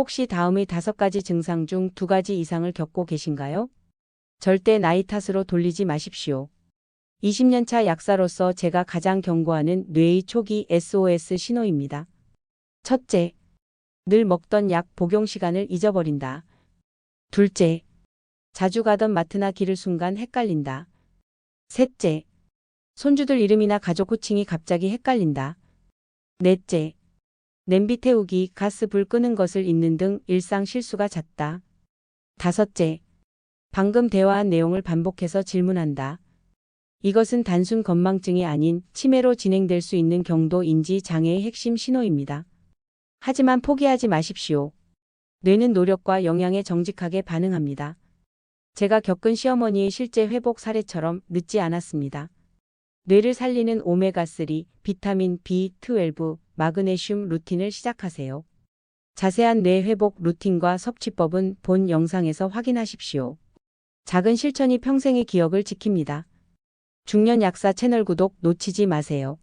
혹시 다음의 다섯 가지 증상 중 두 가지 이상을 겪고 계신가요? 절대 나이 탓으로 돌리지 마십시오. 20년차 약사로서 제가 가장 경고하는 뇌의 초기 SOS 신호입니다. 첫째, 늘 먹던 약 복용 시간을 잊어버린다. 둘째, 자주 가던 마트나 길을 순간 헷갈린다. 셋째, 손주들 이름이나 가족 호칭이 갑자기 헷갈린다. 넷째, 냄비 태우기, 가스 불 끄는 것을 잊는 등 일상 실수가 잦다. 다섯째, 방금 대화한 내용을 반복해서 질문한다. 이것은 단순 건망증이 아닌 치매로 진행될 수 있는 경도 인지 장애의 핵심 신호입니다. 하지만 포기하지 마십시오. 뇌는 노력과 영양에 정직하게 반응합니다. 제가 겪은 시어머니의 실제 회복 사례처럼 늦지 않았습니다. 뇌를 살리는 오메가3, 비타민 B12, 마그네슘 루틴을 시작하세요. 자세한 뇌 회복 루틴과 섭취법은 본 영상에서 확인하십시오. 작은 실천이 평생의 기억을 지킵니다. 중년 약사 채널 구독 놓치지 마세요.